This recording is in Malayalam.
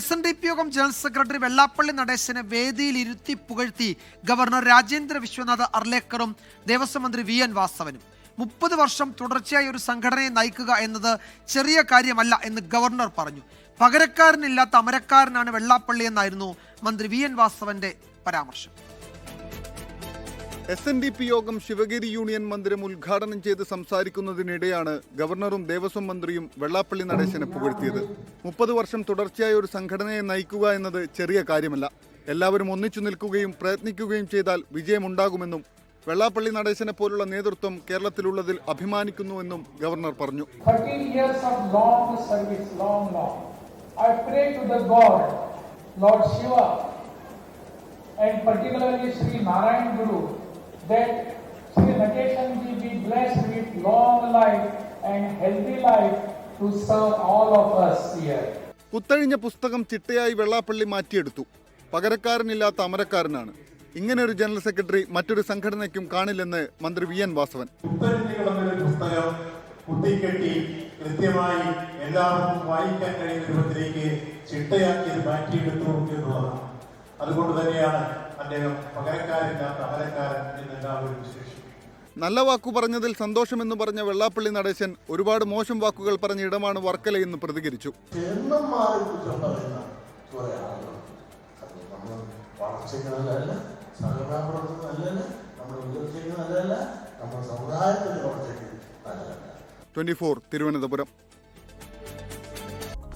S N D P Yogam general secretary Vellappally നടേശനെ വേദിയിൽ ഇരുത്തി പുകഴ്ത്തി ഗവർണർ രാജേന്ദ്ര വിശ്വനാഥ് അർലേക്കറും ദേവസ്വം മന്ത്രി വി എൻ വാസവനും. മുപ്പത് വർഷം തുടർച്ചയായി ഒരു സംഘടനയെ നയിക്കുക എന്നത് ചെറിയ കാര്യമല്ല എന്ന് ഗവർണർ പറഞ്ഞു. പകരക്കാരനില്ലാത്ത അമരക്കാരനാണ് വെള്ളാപ്പള്ളി എന്നായിരുന്നു മന്ത്രി വി എൻ വാസവന്റെ പരാമർശം. എസ് എൻ ഡി പി യോഗം ശിവഗിരി യൂണിയൻ മന്ദിരം ഉദ്ഘാടനം ചെയ്ത് സംസാരിക്കുന്നതിനിടെയാണ് ഗവർണറും ദേവസ്വം മന്ത്രിയും വെള്ളാപ്പള്ളി നടേശനെ പുകഴ്ത്തിയത്. മുപ്പത് വർഷം തുടർച്ചയായ ഒരു സംഘടനയെ നയിക്കുക എന്നത് ചെറിയ കാര്യമല്ല. എല്ലാവരും ഒന്നിച്ചു നിൽക്കുകയും പ്രയത്നിക്കുകയും ചെയ്താൽ വിജയമുണ്ടാകുമെന്നും വെള്ളാപ്പള്ളി നടേശനെ പോലുള്ള നേതൃത്വം കേരളത്തിലുള്ളതിൽ അഭിമാനിക്കുന്നുവെന്നും ഗവർണർ പറഞ്ഞു. 13 years of long service, long, long. I pray to the God, Lord Shiva, and particularly Sri Narayan Guru, that Sri Nageshan will be blessed with long life and healthy life to serve all of us here. കുത്തഴിഞ്ഞ പുസ്തകം ചിട്ടയായി വെള്ളാപ്പള്ളി മാറ്റിയെടുത്തു. പകരക്കാരനില്ലാത്ത അമരക്കാരനാണ്. ഇങ്ങനെ ഒരു ജനറൽ സെക്രട്ടറി മറ്റൊരു സംഘടനയ്ക്കും കാണില്ലെന്ന് മന്ത്രി വി എൻ വാസവൻ. പുസ്തകം കുത്തിക്കെട്ടി കൃത്യമായി എല്ലാവർക്കും വായിക്കാൻ കഴിയുന്ന രൂപത്തിലേക്ക് ചിട്ടയാക്കി മാറ്റിയെടുത്തു എന്നുള്ളതാണ്. അതുകൊണ്ട് തന്നെയാണ് അദ്ദേഹം പകരക്കാരില്ലാത്ത വിശേഷിക്കും നല്ല വാക്കു പറഞ്ഞതിൽ സന്തോഷമെന്ന് പറഞ്ഞ വെള്ളാപ്പള്ളി നടേശൻ ഒരുപാട് മോശം വാക്കുകൾ പറഞ്ഞ ഇടമാണ് വർക്കല എന്ന് പ്രതികരിച്ചു ട്വന്റി ഫോർ തിരുവനന്തപുരം.